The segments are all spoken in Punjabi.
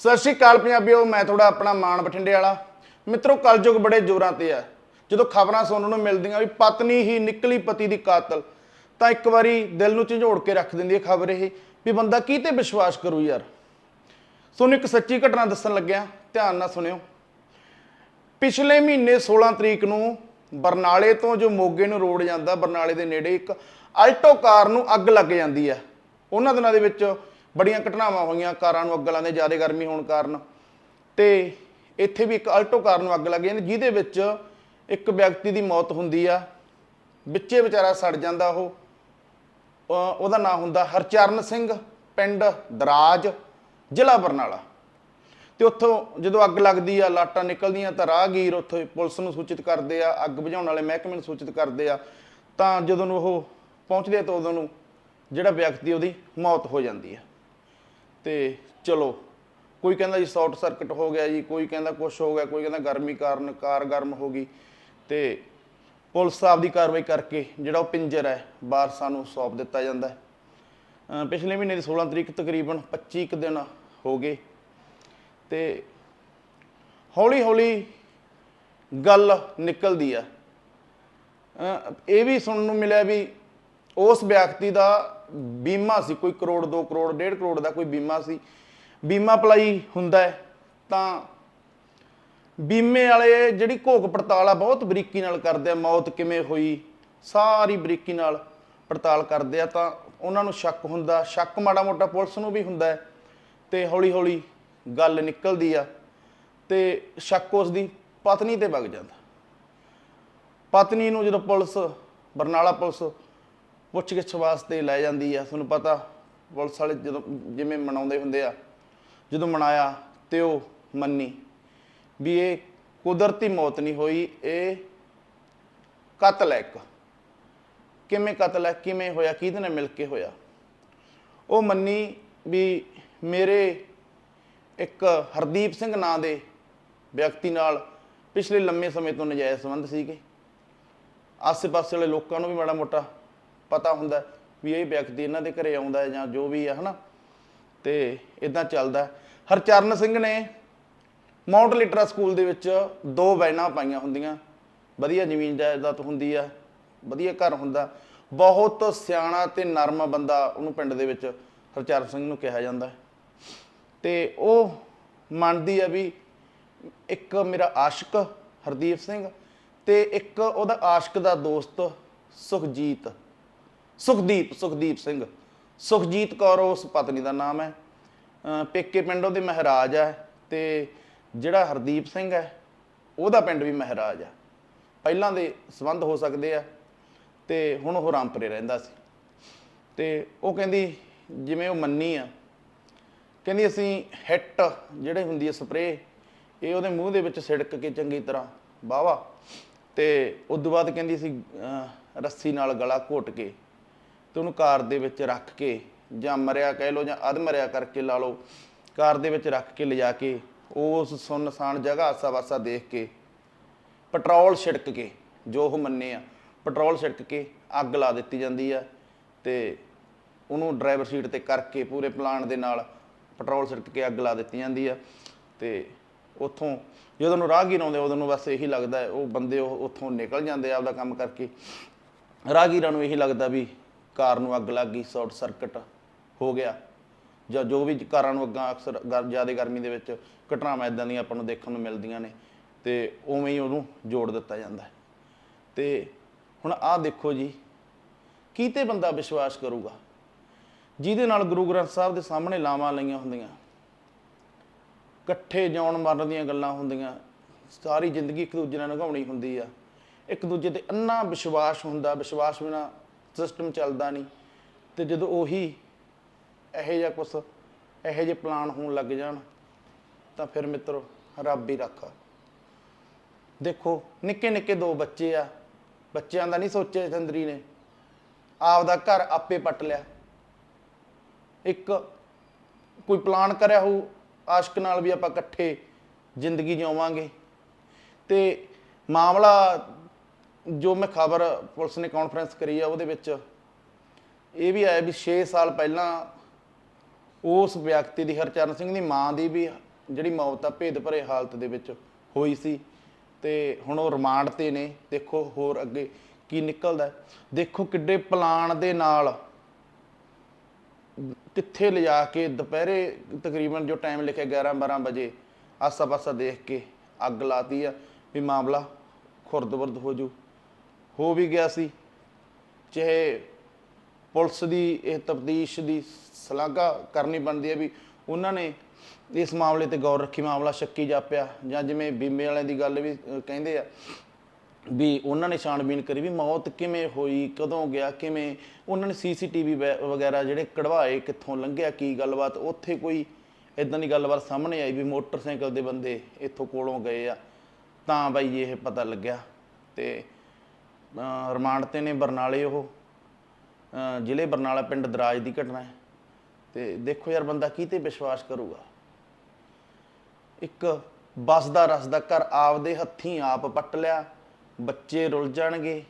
ਸਤਿ ਸ਼੍ਰੀ ਅਕਾਲ ਪੰਜਾਬੀਓ, ਮੈਂ ਤੁਹਾਡਾ ਆਪਣਾ ਮਾਨ ਬਠਿੰਡੇ ਵਾਲਾ। ਮਿੱਤਰੋ, ਕਲਯੁਗ ਬੜੇ ਜ਼ੋਰਾਂ ਤੇ ਆ। ਜਦੋਂ ਖਬਰਾਂ ਸੁਣਨ ਨੂੰ ਮਿਲਦੀਆਂ ਵੀ ਪਤਨੀ ਹੀ ਨਿਕਲੀ ਪਤੀ ਦੀ ਕਾਤਲ, ਤਾਂ ਇੱਕ ਵਾਰੀ ਦਿਲ ਨੂੰ ਝੰਜੋੜ ਕੇ ਰੱਖ ਦਿੰਦੀ ਹੈ ਖਬਰ ਇਹ, ਵੀ ਬੰਦਾ ਕੀ ਤੇ ਵਿਸ਼ਵਾਸ ਕਰੂ ਯਾਰ? ਤੁਹਾਨੂੰ ਇੱਕ ਸੱਚੀ ਘਟਨਾ ਦੱਸਣ ਲੱਗਿਆ, ਧਿਆਨ ਨਾਲ ਸੁਣਿਓ। ਪਿਛਲੇ ਮਹੀਨੇ 16 ਤਰੀਕ ਨੂੰ ਬਰਨਾਲੇ ਤੋਂ ਜੋ ਮੋਗੇ ਨੂੰ ਰੋਡ ਜਾਂਦਾ, ਬਰਨਾਲੇ ਦੇ ਨੇੜੇ ਇੱਕ ਆਲਟੋ ਕਾਰ ਨੂੰ ਅੱਗ ਲੱਗ ਜਾਂਦੀ ਹੈ ਉਹਨਾਂ ਦਿਨਾਂ ਦੇ ਵਿੱਚ ਬੜੀਆਂ ਘਟਨਾਵਾਂ ਹੋਈਆਂ, ਕਾਰਾਂ ਨੂੰ ਅੱਗ ਲਾਉਂਦੇ, ਜ਼ਿਆਦਾ ਗਰਮੀ ਹੋਣ ਕਾਰਨ। ਤੇ ਇੱਥੇ ਵੀ ਇੱਕ ਅਲਟੋ ਕਾਰ ਨੂੰ ਅੱਗ ਲੱਗ ਜਾਂਦੀ, ਜਿਹਦੇ ਵਿੱਚ ਇੱਕ ਵਿਅਕਤੀ ਦੀ ਮੌਤ ਹੁੰਦੀ ਆ। ਵਿੱਚੇ ਵਿਚਾਰਾ ਸੜ ਜਾਂਦਾ ਉਹ। ਉਹਦਾ ਨਾਮ ਹੁੰਦਾ ਹਰਚਰਨ ਸਿੰਘ, ਪਿੰਡ ਦਰਾਜ, ਜ਼ਿਲ੍ਹਾ ਬਰਨਾਲਾ। ਤੇ ਉੱਥੋਂ ਜਦੋਂ ਅੱਗ ਲੱਗਦੀ ਆ, ਲਾਟਾਂ ਨਿਕਲਦੀਆਂ ਤਾਂ ਰਾਹਗੀਰ ਉੱਥੇ ਪੁਲਿਸ ਨੂੰ ਸੂਚਿਤ ਕਰਦੇ ਆ, ਅੱਗ ਬੁਝਾਉਣ ਵਾਲੇ ਮਹਿਕਮੇ ਨੂੰ ਸੂਚਿਤ ਕਰਦੇ ਆ। ਤਾਂ ਜਦੋਂ ਨੂੰ ਉਹ ਪਹੁੰਚਦੇ ਆ ਤਾਂ ਉਦੋਂ ਨੂੰ ਜਿਹੜਾ ਵਿਅਕਤੀ ਉਹਦੀ ਮੌਤ ਹੋ ਜਾਂਦੀ ਆ। ਤੇ ਚਲੋ, ਕੋਈ ਕਹਿੰਦਾ ਜੀ ਸ਼ਾਰਟ ਸਰਕਟ ਹੋ ਗਿਆ ਜੀ, ਕੋਈ ਕਹਿੰਦਾ ਕੁਝ ਹੋ ਗਿਆ, ਕੋਈ ਕਹਿੰਦਾ ਗਰਮੀ ਕਾਰਨ ਕਾਰ ਗਰਮ ਹੋ ਗਈ ਤੇ ਪੁਲਿਸ ਆਪਦੀ ਕਾਰਵਾਈ ਕਰਕੇ ਜਿਹੜਾ ਉਹ ਪਿੰਜਰ ਹੈ ਬਾਰਸਾਂ ਨੂੰ ਸੌਂਪ ਦਿੱਤਾ ਜਾਂਦਾ ਹੈ। ਪਿਛਲੇ ਮਹੀਨੇ ਦੀ 16 ਤਰੀਕ ਤਕਰੀਬਨ 25 ਕੁ ਦਿਨ ਹੋ ਗਏ ਤੇ ਹੌਲੀ ਹੌਲੀ ਗੱਲ ਨਿਕਲਦੀ ਆ। ਇਹ ਵੀ ਸੁਣਨ ਨੂੰ ਮਿਲਿਆ ਵੀ ਉਸ ਵਿਅਕਤੀ ਦਾ ਬੀਮਾ ਸੀ, ਕੋਈ ਕਰੋੜ 2 ਕਰੋੜ 1.5 ਕਰੋੜ ਦਾ ਕੋਈ ਬੀਮਾ ਸੀ। ਬੀਮਾ ਅਪਲਾਈ ਹੁੰਦਾ ਹੈ ਤਾਂ ਬੀਮੇ ਵਾਲੇ ਜਿਹੜੀ ਘੋਖ ਪੜਤਾਲ ਆ, ਬਹੁਤ ਬਰੀਕੀ ਨਾਲ ਕਰਦੇ ਆ, ਮੌਤ ਕਿਵੇਂ ਹੋਈ, ਸਾਰੀ ਬਰੀਕੀ ਨਾਲ ਪੜਤਾਲ ਕਰਦੇ ਆ ਤਾਂ ਉਹਨਾਂ ਨੂੰ ਸ਼ੱਕ ਹੁੰਦਾ। ਸ਼ੱਕ ਮਾੜਾ ਮੋਟਾ ਪੁਲਿਸ ਨੂੰ ਵੀ ਹੁੰਦਾ ਹੈ ਤੇ ਹੌਲੀ ਹੌਲੀ ਗੱਲ ਨਿਕਲਦੀ ਆ ਤੇ ਸ਼ੱਕ ਉਸ ਦੀ ਪਤਨੀ ਤੇ ਵਗ ਜਾਂਦਾ। ਪਤਨੀ ਨੂੰ ਜਦੋਂ ਪੁਲਿਸ, ਬਰਨਾਲਾ ਪੁਲਿਸ ਪੁੱਛਗਿੱਛ ਵਾਸਤੇ ਲੈ ਜਾਂਦੀ ਆ। ਤੁਹਾਨੂੰ ਪਤਾ, ਪੁਲਿਸ ਵਾਲੇ ਜਦੋਂ ਜਿਵੇਂ ਮਨਾਉਂਦੇ ਹੁੰਦੇ ਆ, ਜਦੋਂ ਮਨਾਇਆ ਤੇ ਉਹ ਮੰਨੀ ਵੀ ਇਹ ਕੁਦਰਤੀ ਮੌਤ ਨਹੀਂ ਹੋਈ, ਇਹ ਕਤਲ ਹੈ ਇੱਕ। ਕਿਵੇਂ ਕਤਲ ਹੈ, ਕਿਵੇਂ ਹੋਇਆ, ਕਿਹਦੇ ਨਾਲ ਮਿਲ ਕੇ ਹੋਇਆ? ਉਹ ਮੰਨੀ ਵੀ ਮੇਰੇ ਇੱਕ ਹਰਦੀਪ ਸਿੰਘ ਨਾਂ ਦੇ ਵਿਅਕਤੀ ਨਾਲ ਪਿਛਲੇ ਲੰਮੇ ਸਮੇਂ ਤੋਂ ਨਜਾਇਜ਼ ਸੰਬੰਧ ਸੀਗੇ। ਆਸ-ਪਾਸੇ ਵਾਲੇ ਲੋਕਾਂ ਨੂੰ ਵੀ ਮਾੜਾ ਮੋਟਾ ਪਤਾ ਹੁੰਦਾ ਵੀ ਇਹ ਵਿਅਕਤੀ ਇਹਨਾਂ ਦੇ ਘਰੇ ਆਉਂਦਾ ਹੈ ਜਾਂ ਜੋ ਵੀ ਹੈ ਹਨਾ? ਤੇ ਇਦਾਂ ਚੱਲਦਾ ਹਰਚਰਨ ਸਿੰਘ ਨੇ ਮਾਊਂਟ ਲਿਟਰਾ ਸਕੂਲ ਦੇ ਵਿੱਚ ਦੋ ਵੈਨਾਂ ਪਾਈਆਂ ਹੁੰਦੀਆਂ। ਵਧੀਆ ਜ਼ਮੀਨ ਜਾਇਦਾਦ ਹੁੰਦੀ ਆ, ਵਧੀਆ ਘਰ ਹੁੰਦਾ। ਬਹੁਤ ਸਿਆਣਾ ਤੇ ਨਰਮ ਬੰਦਾ ਉਹਨੂੰ ਪਿੰਡ ਦੇ ਵਿੱਚ ਹਰਚਰਨ ਸਿੰਘ ਨੂੰ ਕਿਹਾ ਜਾਂਦਾ ਹੈ। ਤੇ ਉਹ ਮੰਨਦੀ ਆ ਵੀ ਇੱਕ ਮੇਰਾ ਆਸ਼ਿਕ ਹਰਦੀਪ ਸਿੰਘ ਤੇ ਇੱਕ ਉਹਦਾ ਆਸ਼ਿਕ ਦਾ ਦੋਸਤ ਸੁਖਜੀਤ। ਸੁਖਦੀਪ ਸੁਖਦੀਪ ਸਿੰਘ। ਸੁਖਜੀਤ ਕੌਰ, ਉਸ ਪਤਨੀ ਦਾ ਨਾਮ ਹੈ। ਪੇਕੇ ਪਿੰਡ ਉਹਦੇ ਮਹਾਰਾਜ ਹੈ ਤੇ ਜਿਹੜਾ ਹਰਦੀਪ ਸਿੰਘ ਹੈ, ਉਹਦਾ ਪਿੰਡ ਵੀ ਮਹਾਰਾਜ ਹੈ। ਪਹਿਲਾਂ ਦੇ ਸੰਬੰਧ ਹੋ ਸਕਦੇ ਆ ਤੇ ਹੁਣ ਉਹ ਰਾਮਪੁਰੇ ਰਹਿੰਦਾ ਸੀ। ਤੇ ਉਹ ਕਹਿੰਦੀ, ਜਿਵੇਂ ਉਹ ਮੰਨੀ ਆ, ਕਹਿੰਦੀ ਅਸੀਂ ਹਿੱਟ ਜਿਹੜੇ ਹੁੰਦੀ ਹੈ ਸਪਰੇ ਇਹ ਉਹਦੇ ਮੂੰਹ ਦੇ ਵਿੱਚ ਛਿੜਕ ਕੇ ਚੰਗੀ ਤਰ੍ਹਾਂ ਬਾਵਾ ਤੇ ਉਸ ਤੋਂ ਬਾਅਦ ਕਹਿੰਦੀ ਅਸੀਂ ਰੱਸੀ ਨਾਲ ਗਲਾ ਘੋਟ ਕੇ ਤੇ ਉਹਨੂੰ ਕਾਰ ਦੇ ਵਿੱਚ ਰੱਖ ਕੇ ਜਾਂ ਮਰਿਆ ਕਹਿ ਲਓ ਜਾਂ ਅਧ ਮਰਿਆ ਕਰਕੇ ਲਾ ਲਓ ਕਾਰ ਦੇ ਵਿੱਚ ਰੱਖ ਕੇ ਲਿਜਾ ਕੇ ਉਸ ਸੁੰਨਸਾਨ ਜਗ੍ਹਾ ਆਸਾ-ਵਾਸਾ ਦੇਖ ਕੇ ਪੈਟਰੋਲ ਛਿੜਕ ਕੇ, ਜੋ ਉਹ ਮੰਨੇ ਆ, ਪੈਟਰੋਲ ਛਿੜਕ ਕੇ ਅੱਗ ਲਾ ਦਿੱਤੀ ਜਾਂਦੀ ਆ ਤੇ ਉਹਨੂੰ ਡਰਾਈਵਰ ਸੀਟ ਤੇ ਕਰਕੇ ਪੂਰੇ ਪਲਾਨ ਦੇ ਨਾਲ ਪੈਟਰੋਲ ਛਿੜਕ ਕੇ ਅੱਗ ਲਾ ਦਿੱਤੀ ਜਾਂਦੀ ਆ ਤੇ ਉੱਥੋਂ ਜਦੋਂ ਨੂੰ ਰਾਹਗੀਰ ਆਉਂਦੇ ਉਦੋਂ ਨੂੰ ਬਸ ਇਹੀ ਲੱਗਦਾ ਉਹ ਬੰਦੇ ਉਹ ਉੱਥੋਂ ਨਿਕਲ ਜਾਂਦੇ ਆ ਆਪਦਾ ਕੰਮ ਕਰਕੇ। ਰਾਹਗੀਰਾਂ ਨੂੰ ਇਹੀ ਲੱਗਦਾ ਵੀ ਕਾਰ ਨੂੰ ਅੱਗ ਲੱਗ ਗਈ, ਸ਼ਾਰਟ ਸਰਕਟ ਹੋ ਗਿਆ। ਜਾਂ ਜੋ ਵੀ ਕਾਰਾਂ ਨੂੰ ਅੱਗਾਂ ਅਕਸਰ ਜ਼ਿਆਦਾ ਗਰਮੀ ਦੇ ਵਿੱਚ ਘਟਨਾਵਾਂ ਇਦਾਂ ਦੀਆਂ ਆਪਾਂ ਨੂੰ ਦੇਖਣ ਨੂੰ ਮਿਲਦੀਆਂ ਨੇ ਤੇ ਉਵੇਂ ਹੀ ਉਹਨੂੰ ਜੋੜ ਦਿੱਤਾ ਜਾਂਦਾ ਹੈ। ਤੇ ਹੁਣ ਆਹ ਦੇਖੋ ਜੀ, ਕੀਤੇ ਬੰਦਾ ਵਿਸ਼ਵਾਸ ਕਰੂਗਾ? ਜਿਹਦੇ ਨਾਲ ਗੁਰੂ ਗ੍ਰੰਥ ਸਾਹਿਬ ਦੇ ਸਾਹਮਣੇ ਲਾਵਾਂ ਲਈਆਂ ਹੁੰਦੀਆਂ, ਇਕੱਠੇ ਜਿਉਣ ਮਰਨ ਦੀਆਂ ਗੱਲਾਂ ਹੁੰਦੀਆਂ, ਸਾਰੀ ਜ਼ਿੰਦਗੀ ਇੱਕ ਦੂਜੇ ਨਾਲ ਨਿਭਾਉਣੀ ਹੁੰਦੀ ਆ, ਇੱਕ ਦੂਜੇ ਤੇ ਅੰਨਾ ਵਿਸ਼ਵਾਸ ਹੁੰਦਾ, ਵਿਸ਼ਵਾਸ ਬਿਨਾ ਸਿਸਟਮ ਚੱਲਦਾ ਨਹੀਂ ਤੇ ਜਦੋਂ ਉਹੀ ਇਹੋ ਜਿਹਾ ਕੁਛ, ਇਹੋ ਜਿਹੇ ਪਲਾਨ ਹੋਣ ਲੱਗ ਜਾਣ, ਤਾਂ ਫਿਰ ਮਿੱਤਰੋ ਰੱਬ ਹੀ ਰੱਖਾ। ਦੇਖੋ, ਨਿੱਕੇ ਨਿੱਕੇ ਦੋ ਬੱਚੇ ਆ, ਬੱਚਿਆਂ ਦਾ ਨਹੀਂ ਸੋਚਿਆ ਚੰਦਰੀ ਨੇ। ਆਪਦਾ ਘਰ ਆਪੇ ਪੱਟ ਲਿਆ। ਇੱਕ ਕੋਈ ਪਲਾਨ ਕਰਿਆ ਹੋ ਆਸ਼ਕ ਨਾਲ ਵੀ ਆਪਾਂ ਇਕੱਠੇ ਜ਼ਿੰਦਗੀ ਜਿਉਵਾਂਗੇ। ਤੇ ਮਾਮਲਾ ਜੋ ਮੈਂ ਖਬਰ ਪੁਲਿਸ ਨੇ ਕਾਨਫਰੰਸ ਕਰੀ ਆ ਉਹਦੇ ਵਿੱਚ, ਇਹ ਵੀ ਆਇਆ ਵੀ 6 ਸਾਲ ਪਹਿਲਾਂ ਉਸ ਵਿਅਕਤੀ ਦੀ, ਹਰਚਰਨ ਸਿੰਘ ਦੀ ਮਾਂ ਦੀ ਵੀ ਜਿਹੜੀ ਮੌਤ ਆ, ਭੇਦ ਭਰੇ ਹਾਲਤ ਦੇ ਵਿੱਚ ਹੋਈ ਸੀ ਤੇ ਹੁਣ ਉਹ ਰਿਮਾਂਡ ਤੇ ਨੇ, ਦੇਖੋ ਹੋਰ ਅੱਗੇ ਕੀ ਨਿਕਲਦਾ ਦੇਖੋ ਕਿੱਡੇ ਪਲਾਨ ਦੇ ਨਾਲ ਕਿੱਥੇ ਲਿਜਾ ਕੇ ਦੁਪਹਿਰੇ ਤਕਰੀਬਨ ਜੋ ਟਾਈਮ ਲਿਖਿਆ 11 12 ਵਜੇ ਆਸਾ-ਪਾਸਾ ਦੇਖ ਕੇ ਅੱਗ ਲਾਤੀ ਆ ਵੀ ਮਾਮਲਾ ਖੁਰਦ-ਬੁਰਦ ਹੋ ਜੂ। ਹੋ ਵੀ ਗਿਆ ਸੀ। ਚਾਹੇ ਪੁਲਿਸ ਦੀ ਇਹ ਤਫਤੀਸ਼ ਦੀ ਸ਼ਲਾਘਾ ਕਰਨੀ ਬਣਦੀ ਹੈ ਵੀ ਉਹਨਾਂ ਨੇ ਇਸ ਮਾਮਲੇ ਤੇ ਗੌਰ ਰੱਖੀ, ਮਾਮਲਾ ਸ਼ੱਕੀ ਜਾਪਿਆ ਜਾਂ ਜਿਵੇਂ ਬੀਮੇ ਵਾਲਿਆਂ ਦੀ ਗੱਲ ਵੀ ਕਹਿੰਦੇ ਆ ਵੀ ਉਹਨਾਂ ਨੇ ਛਾਣਬੀਨ ਕਰੀ ਵੀ ਮੌਤ ਕਿਵੇਂ ਹੋਈ, ਕਦੋਂ ਗਿਆ, ਕਿਵੇਂ। ਉਹਨਾਂ ਨੇ ਸੀਸੀਟੀਵੀ ਵਗੈਰਾ ਜਿਹੜੇ ਕਢਵਾਏ, ਕਿੱਥੋਂ ਲੰਘਿਆ, ਕੀ ਗੱਲਬਾਤ, ਉੱਥੇ ਕੋਈ ਇਦਾਂ ਦੀ ਗੱਲਬਾਤ ਸਾਹਮਣੇ ਆਈ ਵੀ ਮੋਟਰਸਾਈਕਲ ਦੇ ਬੰਦੇ ਇੱਥੋਂ ਕੋਲੋਂ ਗਏ ਆ। ਤਾਂ ਬਾਈ ਇਹ ਪਤਾ ਲੱਗਿਆ ਤੇ ਰਿਮਾਂਡ ਤੇ ਨੇ ਬਰਨਾਲੇ ਉਹ ਜ਼ਿਲ੍ਹੇ ਬਰਨਾਲਾ ਪਿੰਡ ਦਰਾਜ ਦੀ ਘਟਨਾ ਹੈ। ਤੇ ਦੇਖੋ ਯਾਰ ਬੰਦਾ ਕੀ ਵਿਸ਼ਵਾਸ ਕਰੂਗਾ? ਇੱਕ ਬਸ ਦਾ ਰਸ ਦਾ ਘਰ ਆਪਦੇ ਹੱਥੀਂ ਆਪ ਪੱਟ ਲਿਆ, ਬੱਚੇ ਰੁੱਲ ਜਾਣਗੇ।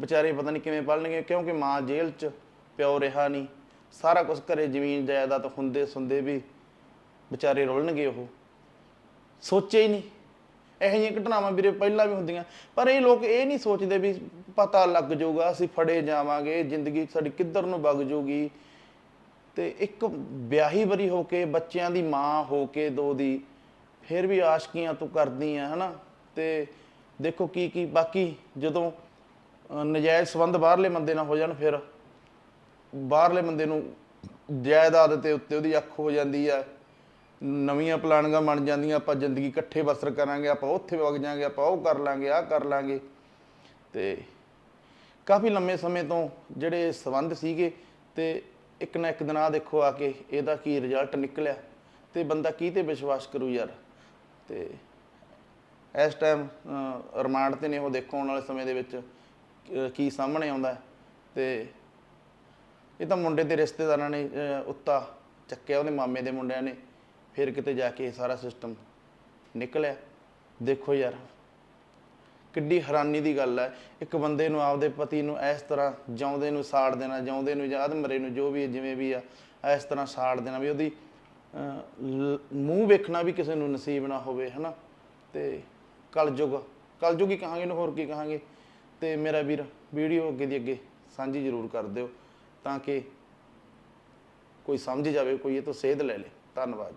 ਵਿਚਾਰੇ ਪਤਾ ਨਹੀਂ ਕਿਵੇਂ ਪਲਣਗੇ, ਕਿਉਂਕਿ ਮਾਂ ਜੇਲ੍ਹ 'ਚ ਪਿਓ ਰਿਹਾ ਨਹੀਂ। ਸਾਰਾ ਕੁਝ ਘਰੇ ਜ਼ਮੀਨ ਜਾਇਦਾਦ ਹੁੰਦੇ ਸੁੰਦੇ ਵੀ ਵਿਚਾਰੇ ਰੁਲਣਗੇ ਉਹ। ਸੋਚਿਆ ਹੀ ਨਹੀਂ। ਇਹੋ ਜਿਹੀਆਂ ਘਟਨਾਵਾਂ ਵੀਰੇ ਪਹਿਲਾਂ ਵੀ ਹੁੰਦੀਆਂ। ਪਰ ਇਹ ਲੋਕ ਇਹ ਨਹੀਂ ਸੋਚਦੇ ਵੀ ਪਤਾ ਲੱਗ ਜਾਊਗਾ, ਅਸੀਂ ਫੜੇ ਜਾਵਾਂਗੇ, ਜ਼ਿੰਦਗੀ ਸਾਡੀ ਕਿੱਧਰ ਨੂੰ ਵਗ ਜਾਊਗੀ। ਤੇ ਇੱਕ ਵਿਆਹੀ ਵਰੀ ਹੋ ਕੇ, ਬੱਚਿਆਂ ਦੀ ਮਾਂ ਹੋ ਕੇ ਦੋ ਦੀ, ਫਿਰ ਵੀ ਆਸ਼ਕੀਆਂ ਤੂੰ ਕਰਦੀ ਆ, ਹਨਾ? ਤੇ ਦੇਖੋ ਕੀ ਕੀ, ਬਾਕੀ ਜਦੋਂ ਨਜਾਇਜ਼ ਸੰਬੰਧ ਬਾਹਰਲੇ ਬੰਦੇ ਨਾਲ ਹੋ ਜਾਣ, ਫਿਰ ਬਾਹਰਲੇ ਬੰਦੇ ਨੂੰ ਜਾਇਦਾਦ ਤੇ ਉੱਤੇ ਉਹਦੀ ਅੱਖ ਹੋ ਜਾਂਦੀ ਆ। ਨਵੀਆਂ ਪਲਾਨਿੰਗਾਂ ਬਣ ਜਾਂਦੀਆਂ ਆਪਾਂ ਜ਼ਿੰਦਗੀ ਇਕੱਠੇ ਬਸਰ ਕਰਾਂਗੇ ਆਪਾਂ ਉੱਥੇ ਵਗ ਜਾਾਂਗੇ ਆਪਾਂ ਉਹ ਕਰ ਲਾਂਗੇ ਆਹ ਕਰ ਲਾਂਗੇ। ਤੇ ਕਾਫੀ ਲੰਮੇ ਸਮੇਂ ਤੋਂ ਜਿਹੜੇ ਸਬੰਧ ਸੀਗੇ ਤੇ ਇੱਕ ਨਾ ਇੱਕ ਦਿਨ ਆ ਦੇਖੋ ਆ ਕੇ ਇਹਦਾ ਕੀ ਰਿਜ਼ਲਟ ਨਿਕਲਿਆ ਤੇ ਬੰਦਾ ਕੀ ਤੇ ਵਿਸ਼ਵਾਸ ਕਰੂ ਯਾਰ? ਤੇ ਇਸ ਟਾਈਮ ਰਿਮਾਂਡ ਤੇ ਨੇ ਉਹ ਦੇਖੋ ਆਉਣ ਵਾਲੇ ਸਮੇਂ ਦੇ ਵਿੱਚ ਕੀ ਸਾਹਮਣੇ ਆਉਂਦਾ। ਹੈ। ਤੇ ਇਹ ਤਾਂ ਮੁੰਡੇ ਦੇ ਰਿਸ਼ਤੇਦਾਰਾਂ ਨੇ ਅਹ, ਉੱਤਾ ਚੱਕਿਆ ਉਹਦੇ ਮਾਮੇ ਦੇ ਮੁੰਡਿਆਂ ਨੇ। ਫਿਰ ਕਿਤੇ ਜਾ ਕੇ ਇਹ ਸਾਰਾ ਸਿਸਟਮ ਨਿਕਲਿਆ। ਦੇਖੋ ਯਾਰ ਕਿੱਡੀ ਹੈਰਾਨੀ ਦੀ ਗੱਲ ਹੈ। ਇੱਕ ਬੰਦੇ ਨੂੰ ਆਪਦੇ ਪਤੀ ਨੂੰ ਇਸ ਤਰ੍ਹਾਂ ਜਿਉਂਦੇ ਨੂੰ ਸਾੜ ਦੇਣਾ ਜਿਉਂਦੇ ਨੂੰ ਜਾਂ ਅਧਮਰੇ ਨੂੰ ਜੋ ਵੀ ਜਿਵੇਂ ਵੀ ਆ ਇਸ ਤਰ੍ਹਾਂ ਸਾੜ ਦੇਣਾ ਵੀ ਉਹਦੀ ਅਹ, ਮੂੰਹ ਵੇਖਣਾ ਵੀ ਕਿਸੇ ਨੂੰ ਨਸੀਬ ਨਾ ਹੋਵੇ ਹਨਾ? ਤੇ ਕਲਯੁਗ ਕਲਯੁਗ ਹੀ ਕਹਾਂਗੇ ਨੂੰ ਹੋਰ ਕੀ ਕਹਾਂਗੇ? ਤੇ ਮੇਰਾ ਵੀਰ ਵੀਡੀਓ ਅੱਗੇ ਦੀ ਅੱਗੇ ਸਾਂਝੀ ਜ਼ਰੂਰ ਕਰ ਦਿਓ ਤਾਂ ਕਿ ਕੋਈ ਸਮਝ ਜਾਵੇ ਕੋਈ ਇਹ ਤੋਂ ਸੇਧ ਲੈ ਲੇ। ਧੰਨਵਾਦ।